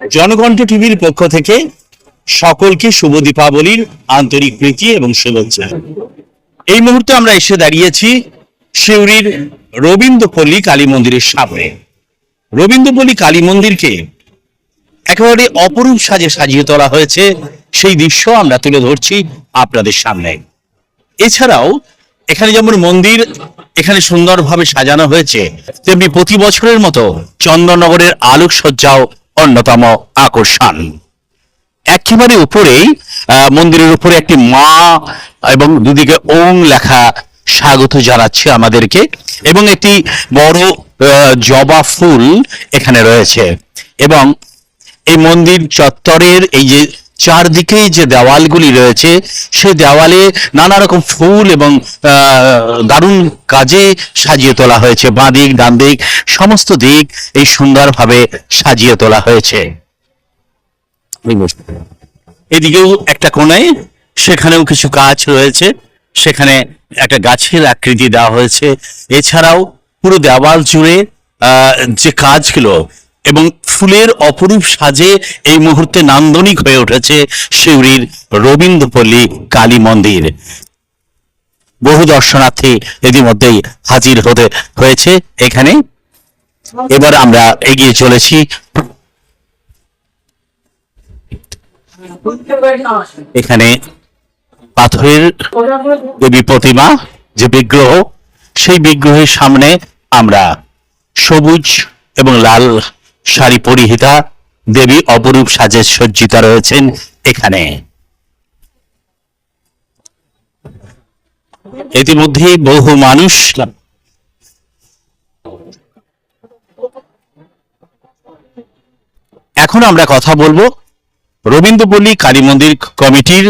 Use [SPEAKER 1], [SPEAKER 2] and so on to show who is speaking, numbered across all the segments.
[SPEAKER 1] জনকণ্ঠ টিভির পক্ষ থেকে সকলকে শুভ দীপাবলির আন্তরিক প্রীতি এবং শুভেচ্ছা। এই মুহূর্তে আমরা এসে দাঁড়িয়েছি শিউরির রবীন্দ্রপল্লী কালী মন্দিরের সামনে। রবীন্দ্রপল্লী কালী মন্দিরকে একেবারে অপরূপ সাজে সাজিয়ে তোলা হয়েছে। সেই দৃশ্য আমরা তুলে ধরছি আপনাদের সামনে। এছাড়াও এখানে যেমন মন্দির এখানে সুন্দরভাবে সাজানো হয়েছে, তেমনি প্রতি বছরের মতো চন্দননগরের আলোকসজ্জাও অন্যতম আকর্ষণ। একেবারে উপরেই মন্দিরের উপরে একটি মা এবং দুদিকে ওং লেখা স্বাগত জানাচ্ছে আমাদেরকে এবং একটি বড় জবা ফুল এখানে রয়েছে এবং এই মন্দির চত্বরের এই যে চারদিকে যে দেওয়ালগুলি রয়েছে, সে দেওয়ালে নানা রকম ফুল এবং দারুণ কাজে সাজিয়ে তোলা হয়েছে। বাঁ দিক, ডান দিক, সমস্ত দিক এই সুন্দরভাবে সাজিয়ে তোলা হয়েছে। এদিকেও একটা কোণায়, সেখানেও কিছু গাছ রয়েছে। সেখানে একটা গাছের আকৃতি দেওয়া হয়েছে। এছাড়াও পুরো দেওয়াল জুড়ে যে কাজগুলো এবং ফুলের অপরূপ সাজে এই মুহূর্তে নান্দনিক হয়ে উঠেছে শিউরির রবীন্দ্রপল্লী কালী মন্দির। বহু দর্শনার্থী ইতিমধ্যেই হাজির হতে হয়েছে এখানে। এবার আমরা এগিয়ে চলেছি। এখানে পাথরের দেবী প্রতিমা যে বিগ্রহ, সেই বিগ্রহের সামনে আমরা সবুজ এবং লাল শাড়ি পরিহিতা দেবী অপরূপ সাজে সজ্জিতা রয়েছেন এখানে। ইতিমধ্যে বহু মানুষ এখন আমরা কথা বলব রবীন্দ্রপল্লী কালী মন্দির কমিটির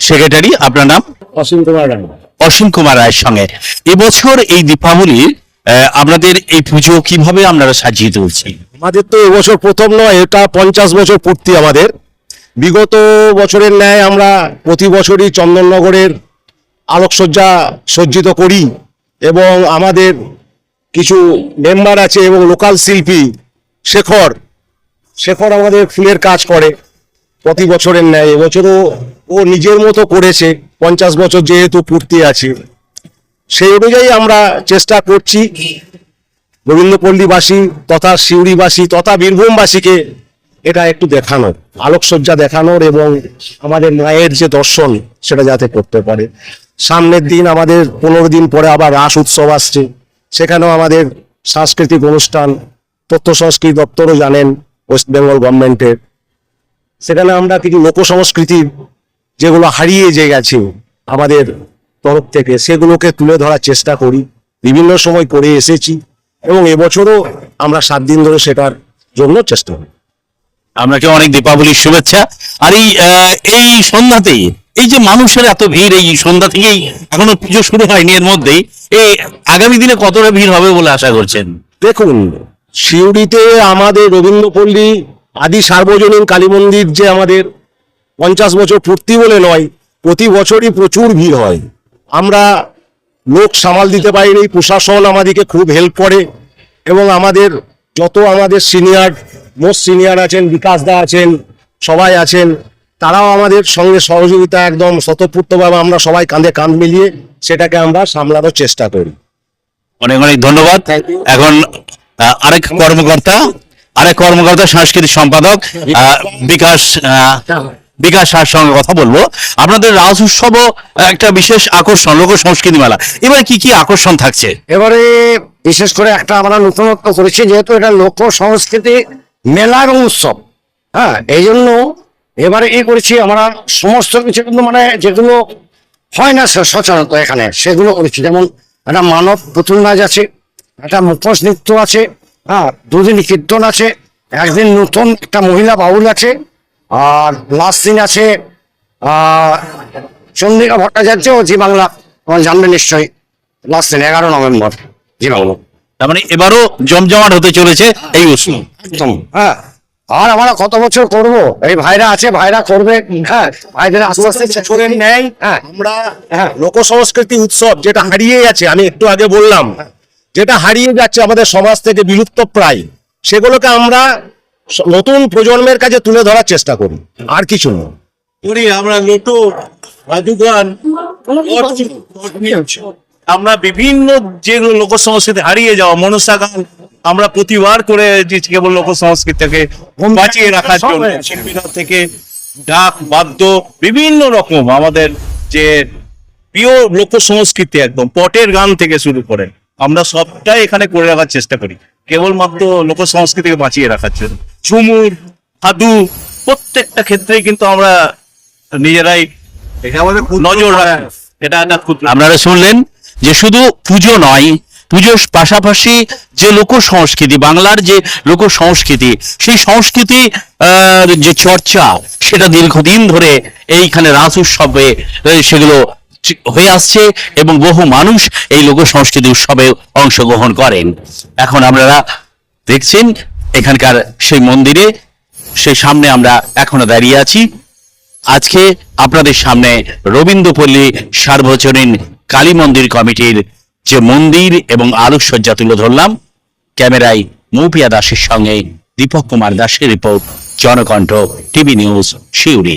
[SPEAKER 1] সেক্রেটারি আপনার নাম?
[SPEAKER 2] অসীম কুমার রায়।
[SPEAKER 1] অসীম কুমার রায়ের সঙ্গে। এবছর এই দীপাবলি আহ, আপনাদের এই পুজো কীভাবে আপনারা সাজিয়ে তুলছেন
[SPEAKER 2] আমাদের তো এবছর প্রথম নয়, এটা পঞ্চাশ বছর পূর্তি আমাদের। বিগত বছরের ন্যায় আমরা প্রতি বছরই চন্দননগরের আলোকসজ্জা সজ্জিত করি এবং আমাদের কিছু মেম্বার আছে এবং লোকাল শিল্পী শেখর। শেখর আমাদের ফুলের কাজ করে প্রতি বছরের ন্যায়। এবছরও ও নিজের মতো করেছে, পঞ্চাশ বছর যেহেতু পূর্তি আছে। সেই অনুযায়ী আমরা চেষ্টা করছি। রবীন্দ্রপল্লীবাসী তথা সিউড়িবাসী তথা বীরভূমবাসীকে এটা একটু দেখানোর, আলোকসজ্জা দেখানোর এবং আমাদের মায়ের যে দর্শন সেটা যাতে করতে পারে। সামনের দিন আমাদের পনেরো দিন পরে আবার রাস উৎসব আসছে। সেখানেও আমাদের সাংস্কৃতিক অনুষ্ঠান, তথ্য সংস্কৃতি দপ্তরও জানেন ওয়েস্ট বেঙ্গল গভর্নমেন্টের। সেখানে আমরা কিছু লোক সংস্কৃতির যেগুলো হারিয়ে যে গেছে আমাদের তরফ থেকে সেগুলোকে তুলে ধরার চেষ্টা করি। বিভিন্ন সময় করে এসেছি। এবং এবছরও আমরা সাত দিন ধরে সেটার জন্য চেষ্টা করি।
[SPEAKER 1] আপনাকে অনেক দীপাবলির শুভেচ্ছা। আর এই এই সন্ধ্যাতেই এই যে মানুষের এত ভিড় এই সন্ধ্যা থেকেই এখনও পুজো শুরু হয়নি এর মধ্যেই এই আগামী দিনে কতটা ভিড় হবে বলে আশা করছেন?
[SPEAKER 2] দেখুন সিউড়িতে আমাদের রবীন্দ্রপল্লী আদি সার্বজনীন কালী মন্দির যে আমাদের পঞ্চাশ বছর পূর্তি বলে নয় প্রতি বছরই প্রচুর ভিড় হয়। আমরা লোক সামাল দিতে পারিনি প্রশাসন আমাদেরকে খুব হেল্প করে এবং আমাদের যত আমাদের সিনিয়র মোস্ট সিনিয়র আছেন বিকাশ দা আছেন সবাই আছেন তারাও আমাদের সঙ্গে সহযোগিতা একদম স্বতঃপূর্তভাবে আমরা সবাই কাঁধে কাঁধ মিলিয়ে সেটাকে আমরা সামলানোর চেষ্টা করি।
[SPEAKER 1] অনেক অনেক ধন্যবাদ। এখন আরেক কর্মকর্তা আরেক কর্মকর্তা সাংস্কৃতিক সম্পাদক বিকাশ বিকাশ সার সঙ্গে কথা বলব। আপনাদের রাজ উৎসবও একটা বিশেষ আকর্ষণ, লোক সংস্কৃতি মেলা। এবার কি কি আকর্ষণ থাকছে?
[SPEAKER 3] এবারে বিশেষ করে একটা আমরা নতুনত্ব করেছি, যেহেতু এটা লোক সংস্কৃতি মেলা এবং উৎসব। হ্যাঁ এই জন্য এবারে এই করেছি আমরা সমস্ত কিছু কিন্তু মানে যেগুলো হয় না স- সচরাচর এখানে, সেগুলো করেছি। যেমন একটা মানব পুতুল নাচ আছে, একটা মুখোশ নৃত্য আছে হ্যাঁ দুদিন কীর্তন আছে, একদিন নতুন একটা মহিলা বাউল আছে আর লাস্ট দিন আছে আহ চন্দ্রিকা ভট্টাচার্য ও জি বাংলা। তোমার জানবে নিশ্চয়ই লাস্ট দিন এগারো নভেম্বর জি বাংলা।
[SPEAKER 1] তার মানে এবারও জমজমাট হতে চলেছে এই উৎসব
[SPEAKER 3] একদম হ্যাঁ। আর আমরা কত বছর করব? এই ভাইরা আছে ভাইরা করবে হ্যাঁ। ভাইদের আস্তে আস্তে করে নেই হ্যাঁ।
[SPEAKER 2] আমরা
[SPEAKER 3] হ্যাঁ।
[SPEAKER 2] লোক সংস্কৃতি উৎসব যেটা হারিয়ে গেছে আমি একটু আগে বললাম যেটা হারিয়ে যাচ্ছে আমাদের সমাজ থেকে বিলুপ্ত প্রায় সেগুলোকে আমরা নতুন প্রজন্মের কাছে তুলে ধরার চেষ্টা করি আর কিছু নয়।
[SPEAKER 1] করি আমরা লোটো রাজুগান আমরা বিভিন্ন যেগুলো লোক সংস্কৃতি হারিয়ে যাওয়া মনসা গান আমরা প্রতিবার করে কেবল লোক সংস্কৃতিকে বাঁচিয়ে রাখার জন্য শিল্পীরা থেকে ডাক বাদ্য বিভিন্ন রকম আমাদের যে প্রিয় লোক সংস্কৃতি একদম পটের গান থেকে শুরু করে আমরা সবটাই এখানে করে রাখার চেষ্টা করি। কেবলমাত্র লোক সংস্কৃতিকে বাঁচিয়ে রাখার জন্য। ঝুমুর হাদু প্রত্যেকটা ক্ষেত্রেই কিন্তু আমরা নিজেরাই নজর এটা একটা ক্ষুদ্র আপনারা শুনলেন যে শুধু পুজো নয় পুজোর পাশাপাশি যে লোক সংস্কৃতি বাংলার যে লোক সংস্কৃতি সেই সংস্কৃতি আহ, যে চর্চা সেটা দীর্ঘদিন ধরে এইখানে রাস উৎসবে সেগুলো হয়ে আসছে এবং বহু মানুষ এই লোক সংস্কৃতি উৎসবে অংশগ্রহণ করেন। এখন আপনারা দেখছেন এখানকার সেই মন্দিরে, সেই সামনে আমরা এখনও দাঁড়িয়ে আছি। আজকে আপনাদের সামনে রবীন্দ্রপল্লী সার্বজনীন কালী মন্দির কমিটির যে মন্দির এবং আলোকসজ্জা তুলে ধরলাম, ক্যামেরায় মৌপিয়া দাসের সঙ্গে দীপক কুমার দাসের রিপোর্ট, জনকণ্ঠ, টিভি নিউজ, শিউরি।